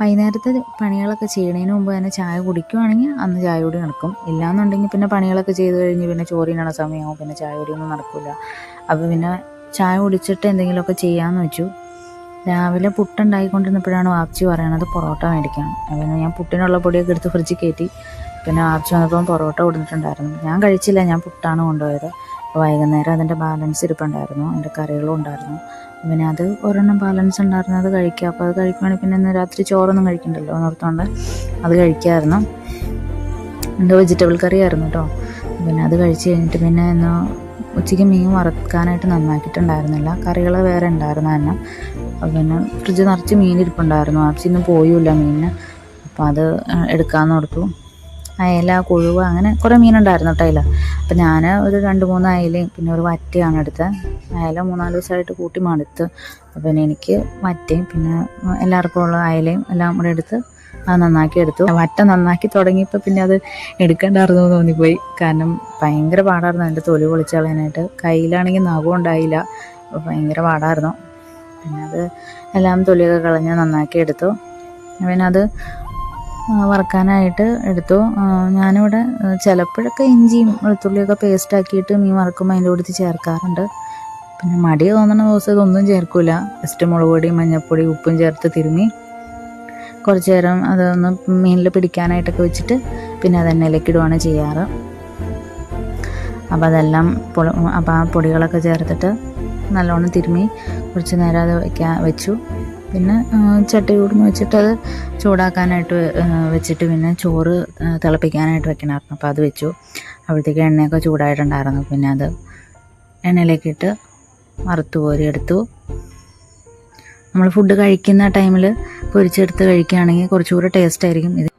വൈകുന്നേരത്തെ പണികളൊക്കെ ചെയ്യുന്നതിന് മുമ്പ് തന്നെ ചായ കുടിക്കുവാണെങ്കിൽ അന്ന് ചായ കൂടി നടക്കും. ഇല്ലാന്നുണ്ടെങ്കിൽ പിന്നെ പണികളൊക്കെ ചെയ്ത് കഴിഞ്ഞ് പിന്നെ ചോറിനാണ് സമയമാവും. പിന്നെ ചായ കുടിയൊന്നും നടക്കില്ല അപ്പോൾ പിന്നെ ചായ കുടിച്ചിട്ട് എന്തെങ്കിലുമൊക്കെ ചെയ്യാമെന്ന് വെച്ചു. രാവിലെ പുട്ടുണ്ടായിക്കൊണ്ടിരുന്നപ്പോഴാണ് വാപ്ചി പറയണത് പൊറോട്ട മേടിക്കാൻ. അപ്പോൾ ഞാൻ പുട്ടിനുള്ള പൊടിയൊക്കെ എടുത്ത് ഫ്രിഡ്ജിൽ കയറ്റി. പിന്നെ വാപ്ചി വന്നപ്പം പൊറോട്ട കൊടുത്തിട്ടുണ്ടായിരുന്നു. ഞാൻ കഴിച്ചില്ല. ഞാൻ പുട്ടാണ് കൊണ്ടുപോയത്. വൈകുന്നേരം അതിന്റെ ബാലൻസ് ഇരിപ്പുണ്ടായിരുന്നു. അതിന്റെ കറികളും ഉണ്ടായിരുന്നു. പിന്നെ അത് ഒരെണ്ണം ബാലൻസ് ഉണ്ടായിരുന്നു. അത് കഴിക്കുക. അപ്പോൾ അത് കഴിക്കുകയാണെങ്കിൽ പിന്നെ ഇന്ന് രാത്രി ചോറൊന്നും കഴിക്കണ്ടല്ലോ എന്ന് ഓർത്തുകൊണ്ട് അത് കഴിക്കാമായിരുന്നു എന്റെ വെജിറ്റബിൾ കറി ആയിരുന്നു കേട്ടോ പിന്നെ അത് കഴിച്ച് കഴിഞ്ഞിട്ട് പിന്നെ ഇന്ന് ഉച്ചയ്ക്ക് മീൻ വറുക്കാനായിട്ട് നന്നാക്കിയിട്ടുണ്ടായിരുന്നില്ല. കറികൾ വേറെ ഉണ്ടായിരുന്നു തന്നെ. പിന്നെ ഫ്രിഡ്ജ് നിറച്ച് മീൻ ഇരിപ്പുണ്ടായിരുന്നു. ആർച്ചി ഇന്ന് പോയുമില്ല മീനിന്. അപ്പോൾ അത് എടുക്കാമെന്ന് ഓർത്തു. അയല കൊഴുവ അങ്ങനെ കുറേ മീനുണ്ടായിരുന്നു കേട്ടോ അയല. അപ്പം ഞാൻ ഒരു രണ്ട് മൂന്ന് അയലയും പിന്നെ ഒരു വറ്റയാണ് എടുത്തത് അയല മൂന്നാൽ ദിവസമായിട്ട് കൂട്ടി മടുത്ത്. അപ്പം എനിക്ക് വറ്റയും പിന്നെ എല്ലാവർക്കും ഉള്ള അയലയും എല്ലാം കൂടെ എടുത്ത് അത് നന്നാക്കി എടുത്തു. വറ്റ നന്നാക്കി തുടങ്ങിയപ്പോൾ പിന്നെ അത് എടുക്കണ്ടായിരുന്നു എന്ന് തോന്നിപ്പോയി. കാരണം ഭയങ്കര പാടായിരുന്നു അതിന്റെ തൊലി പൊളിച്ച് കളയാനായിട്ട് കയ്യിലാണെങ്കിൽ നഖം ഉണ്ടായില്ല. അപ്പോൾ ഭയങ്കര പാടായിരുന്നു. പിന്നെ അത് എല്ലാം തൊലിയൊക്കെ കളഞ്ഞ് നന്നാക്കി എടുത്തു. പിന്നെ അത് വറുക്കാനായിട്ട് എടുത്തു. ഞാനിവിടെ ചിലപ്പോഴൊക്കെ ഇഞ്ചിയും വെളുത്തുള്ളിയൊക്കെ പേസ്റ്റ് ആക്കിയിട്ട് മീൻ വറക്കുമ്പോൾ അതിന്റെ കൂടെ ചേർക്കാറുണ്ട്. പിന്നെ മടി തോന്നുന്ന ദിവസം ഇതൊന്നും ചേർക്കില്ല ജസ്റ്റ് മുളക് പൊടി മഞ്ഞൾപ്പൊടി ഉപ്പും ചേർത്ത് തിരുമ്മി കുറച്ച് നേരം അതൊന്ന് മീനിൽ പിടിക്കാനായിട്ടൊക്കെ വെച്ചിട്ട് പിന്നെ അത് എണ്ണയിലേക്ക് ഇടുവാണ് ചെയ്യാറ്. അപ്പോൾ അതെല്ലാം പൊളി അപ്പോൾ ആ പൊടികളൊക്കെ ചേർത്തിട്ട് നല്ലോണം തിരുമ്മി കുറച്ച് നേരം അത് വയ്ക്കാൻ വെച്ചു. പിന്നെ ചട്ടി കൂടുന്ന് വെച്ചിട്ട് അത് ചൂടാക്കാനായിട്ട് വെച്ചിട്ട് പിന്നെ ചോറ് തിളപ്പിക്കാനായിട്ട് വെക്കണമായിരുന്നു. അപ്പോൾ അത് വെച്ചു. അപ്പോഴത്തേക്ക് എണ്ണയൊക്കെ ചൂടായിട്ടുണ്ടായിരുന്നു. പിന്നെ അത് എണ്ണയിലേക്കിട്ട് വറുത്ത് കോരി എടുത്തു. നമ്മൾ ഫുഡ് കഴിക്കുന്ന ടൈമിൽ പൊരിച്ചെടുത്ത് കഴിക്കുകയാണെങ്കിൽ കുറച്ചുകൂടെ ടേസ്റ്റ് ആയിരിക്കും. ഇത്